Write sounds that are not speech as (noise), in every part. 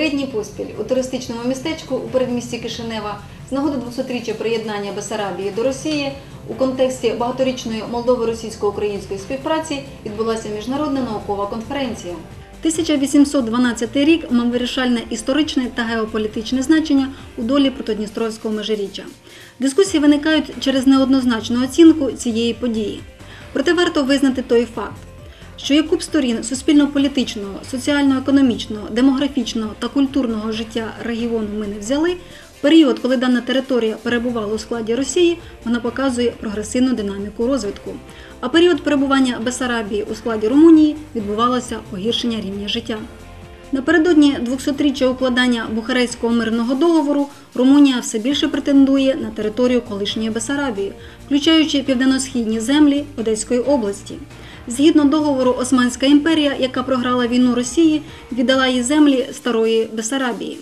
Три дні поспіль у туристичному містечку у передмісті Кишинева з нагоди 200-річчя приєднання Бесарабії до Росії у контексті багаторічної молдово-російсько-української співпраці відбулася міжнародна наукова конференція. 1812 рік мав вирішальне історичне та геополітичне значення у долі протодністровського межиріччя. Дискусії виникають через неоднозначну оцінку цієї події. Проте варто визнати той факт, що яку б сторін суспільно-політичного, соціально-економічного, демографічного та культурного життя регіону ми не взяли, в період, коли дана територія перебувала у складі Росії, вона показує прогресивну динаміку розвитку. А період перебування Бесарабії у складі Румунії відбувалося погіршення рівня життя. Напередодні 200-річчя укладання Бухарестського мирного договору Румунія все більше претендує на територію колишньої Бесарабії, включаючи південно-східні землі Одеської області. Згідно договору, Османська імперія, яка програла війну Росії, віддала їй землі старої Бесарабії.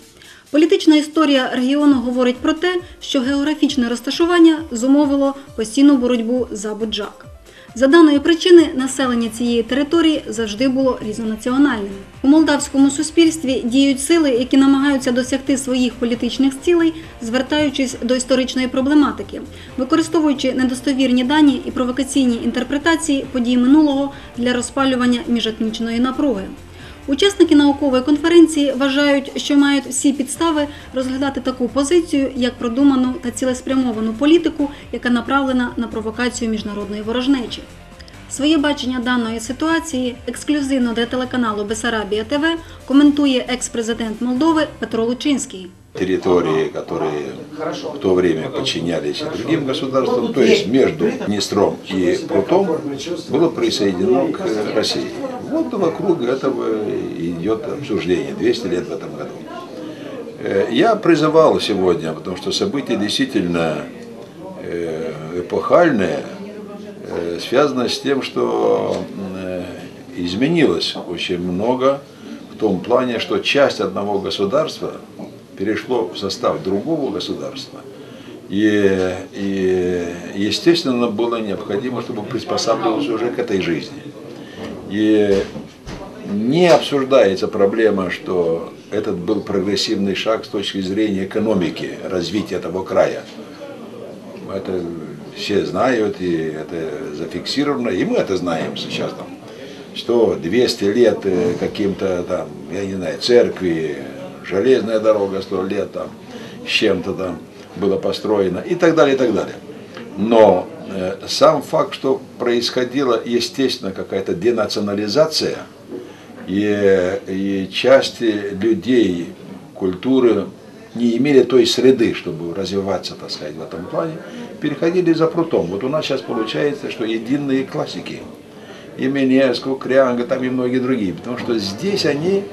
Політична історія регіону говорить про те, що географічне розташування зумовило постійну боротьбу за Буджак. За даної причини населення цієї території завжди було різнонаціональним. У молдавському суспільстві діють сили, які намагаються досягти своїх політичних цілей, звертаючись до історичної проблематики, використовуючи недостовірні дані і провокаційні інтерпретації подій минулого для розпалювання міжетнічної напруги. Учасники наукової конференції вважають, що мають всі підстави розглядати таку позицію як продуману та цілеспрямовану політику, яка направлена на провокацію міжнародної ворожнечі. Своє бачення даної ситуації ексклюзивно для телеканалу Бесарабія ТВ коментує екс-президент Молдови Петро Лучинський. территории, которые в то время подчинялись другим государствам, то есть между Днестром и Прутом, было присоединено к России. Вот вокруг этого идет обсуждение, 200 лет в этом году. Э, Я призывал сегодня, потому что события действительно э, эпохальные, э, связано с тем, что изменилось очень много в том плане, что часть одного государства перешло в состав другого государства. И, и естественно, было необходимо, чтобы приспосабливаться уже к этой жизни. И не обсуждается проблема, что этот был прогрессивный шаг с точки зрения экономики, развития этого края. Это все знают, и это зафиксировано, и мы это знаем сейчас там, что 200 лет э, каким-то там, я не знаю, церкви, железная дорога 100 лет там, с чем-то там было построено и так далее, и так далее. Но э, сам факт, что происходила, естественно, какая-то денационализация, и, и части людей, культуры не имели той среды, чтобы развиваться, так сказать, в этом плане, переходили за прутом. Вот у нас сейчас получается, что единые классики, и Крянга, там и многие другие, потому что здесь они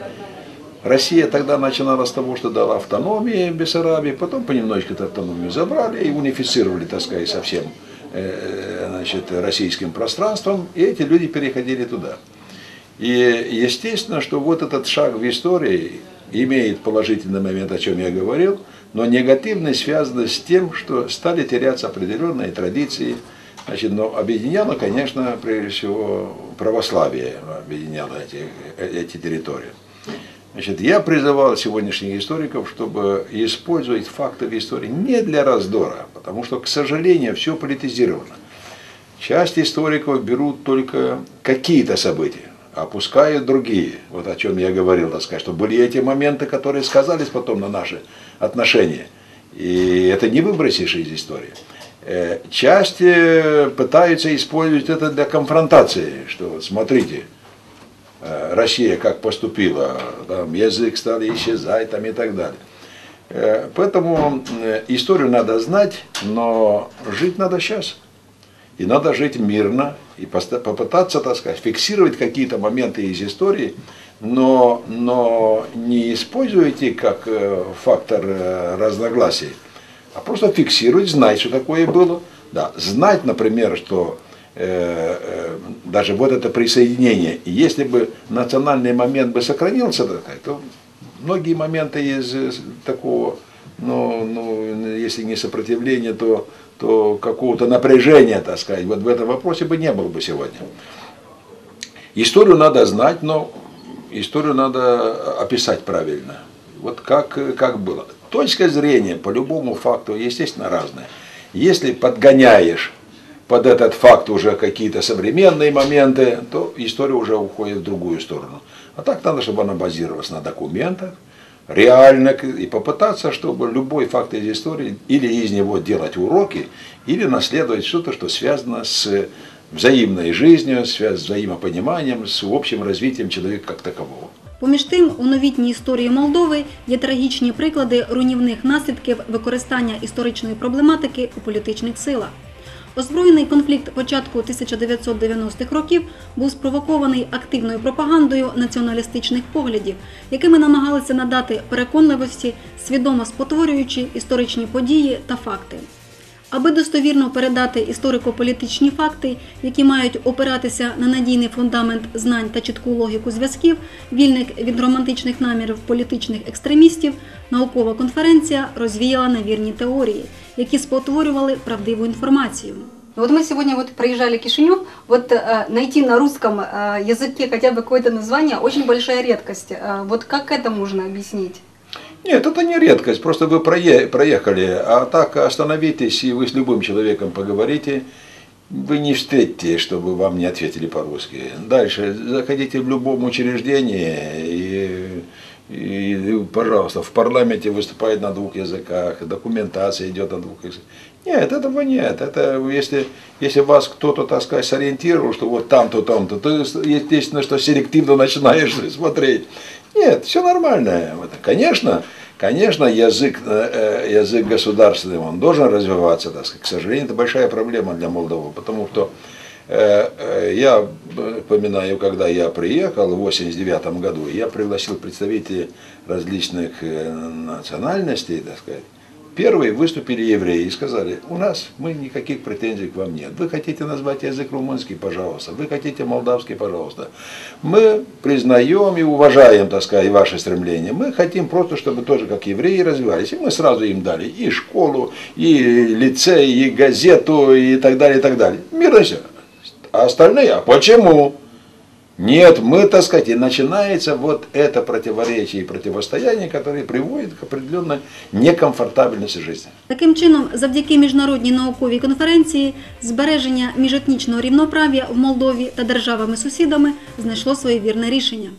Россия тогда начинала с того, что дала автономии Бессарабии, потом понемножку эту автономию забрали и унифицировали, так сказать, совсем э, значит, российским пространством, и эти люди переходили туда. И естественно, что вот этот шаг в истории имеет положительный момент, о чем я говорил, но негативный связан с тем, что стали теряться определенные традиции. Значит, но объединяло, конечно, прежде всего православие объединяло эти, эти территории. Значит, я призывал сегодняшних историков, чтобы использовать факты в истории не для раздора, потому что, к сожалению, все политизировано. Часть историков берут только какие-то события, опускают другие. Вот о чем я говорил, так сказать, что были эти моменты, которые сказались потом на наши отношения. И это не выбросишь из истории. Э, Часть э, пытаются использовать это для конфронтации, что вот смотрите, э, Россия как поступила, там язык стал исчезать там, и так далее. Э, Поэтому историю надо знать, но жить надо сейчас. И надо жить мирно и попытаться, так сказать, фиксировать какие-то моменты из истории, но, но не используйте как э, фактор э, разногласий, а просто фиксировать, знать, что такое было. Да, знать, например, что э, э, даже вот это присоединение, если бы национальный момент бы сохранился, то многие моменты из такого, ну, ну, если не сопротивления, то, то какого-то напряжения, так сказать, вот в этом вопросе бы не было бы сегодня. Историю надо знать, но историю надо описать правильно. Вот как, как было. Точка зрения по любому факту, естественно, разная. Если подгоняешь под этот факт уже какие-то современные моменты, то история уже уходит в другую сторону. А так надо, чтобы она базировалась на документах, реально, и попытаться, чтобы любой факт из истории, или из него делать уроки, или наследовать что-то, что связано с взаимной жизнью, с взаимопониманием, с общим развитием человека как такового. Поміж тим, у новітній історії Молдови є трагічні приклади руйнівних наслідків використання історичної проблематики у політичних силах. Озброєний конфлікт початку 1990-х років був спровокований активною пропагандою націоналістичних поглядів, якими намагалися надати переконливості, свідомо спотворюючи історичні події та факти. Аби достовірно передати історико-політичні факти, які мають опиратися на надійний фундамент знань та чітку логіку зв'язків, вільних від романтичних намірів політичних екстремістів, наукова конференція розвіяла невірні теорії, які спотворювали правдиву інформацію. Вот мы сегодня вот проезжали Кишинев, вот э, найти на русском э, языке хотя бы какое-то название очень большая редкость. Э, вот как это можно объяснить? Нет, это не редкость, просто вы прое- проехали, а так остановитесь и вы с любым человеком поговорите, вы не встретите, чтобы вам не ответили по-русски. Дальше, заходите в любом учреждении и, и, пожалуйста, в парламенте выступает на двух языках, документация идет на двух языках. Нет, этого нет. Это если, если вас кто-то, так сказать, сориентировал, что вот там-то, там-то, то естественно, что селективно начинаешь (laughs) смотреть. Нет, все нормально. Конечно, конечно, язык, э, э, язык государственный, он должен развиваться, так сказать. К сожалению, это большая проблема для Молдовы, потому что э, я поминаю, когда я приехал в 89 году, я пригласил представителей различных национальностей, так сказать. Первые выступили евреи и сказали, у нас мы никаких претензий к вам нет. Вы хотите назвать язык румынский, пожалуйста. Вы хотите молдавский, пожалуйста. Мы признаем и уважаем, так сказать, ваши стремления. Мы хотим просто, чтобы тоже как евреи развивались. И мы сразу им дали и школу, и лицей, и газету, и так далее, и так далее. Мирно все. А остальные, а почему? Нет, мы, так сказать, и начинается вот это противоречие и противостояние, которое приводит к определенной некомфортабельности жизни. Таким чином, завдяки міжнародній науковій конференції, збереження міжетнічного рівноправ'я в Молдові та державами-сусідами знайшло своє вірне рішення.